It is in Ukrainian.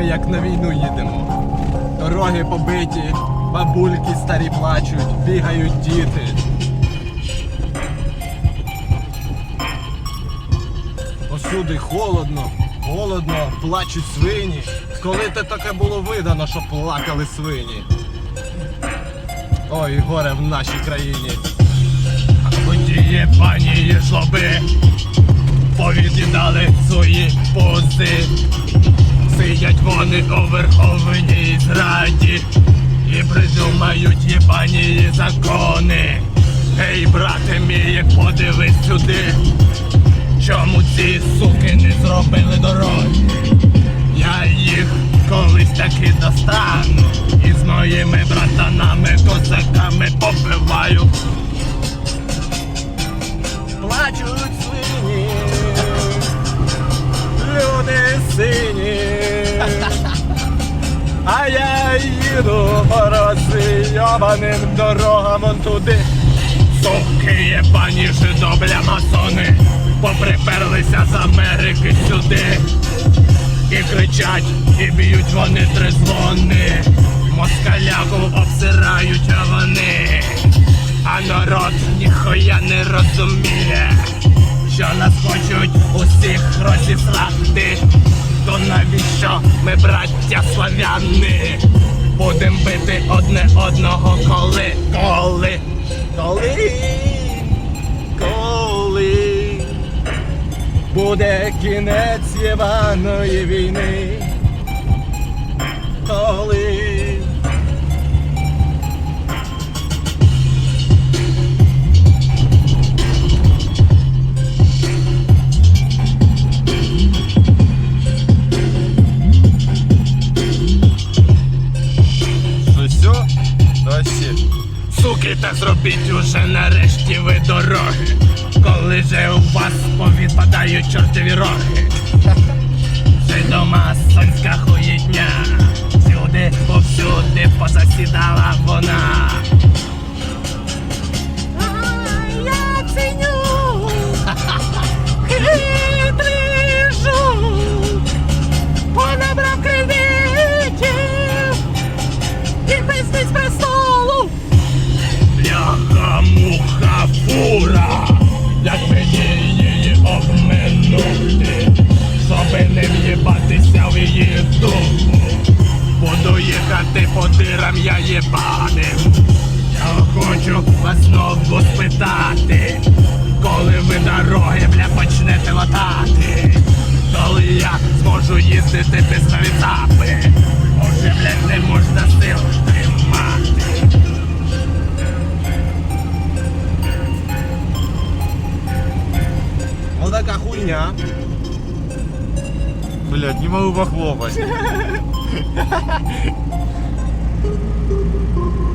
як на війну їдемо. Дороги побиті, бабульки старі плачуть, бігають діти. Посюди холодно, холодно, плачуть свині. Коли те таке було видано, що плакали свині. Ой, горе в нашій країні. Водіє пані жлоби повіддали свої пози. Сидять вони у Верховній Зраді і придумають єбані закони. Гей, брате мій, як подивись сюди. Чому ці суки не зробили дороги? Їду по розйобаним дорогам он туди. Суки єбані жидобля масони. Поприперлися з Америки сюди. І кричать, і б'ють вони три дзвони. Москаляку обсирають, вони. А народ ніхуя не розуміє Що нас хочуть усіх розіслати. То навіщо ми браття славяни Будем бити одне одного коли, коли? Коли, коли? Буде кінець єваної війни, коли та зробіть уже нарешті ви дороги, коли же у вас повідпадають чортові роги. Це дома їхати по дирам я єбаним. Я хочу вас знову спитати, коли ви дороги, бля, почнете латати, коли я зможу їздити без завіцапи, може, блядь, не можна сил тримати. Вот така хуйня. Блять, не могу похлопать. ハハハハ!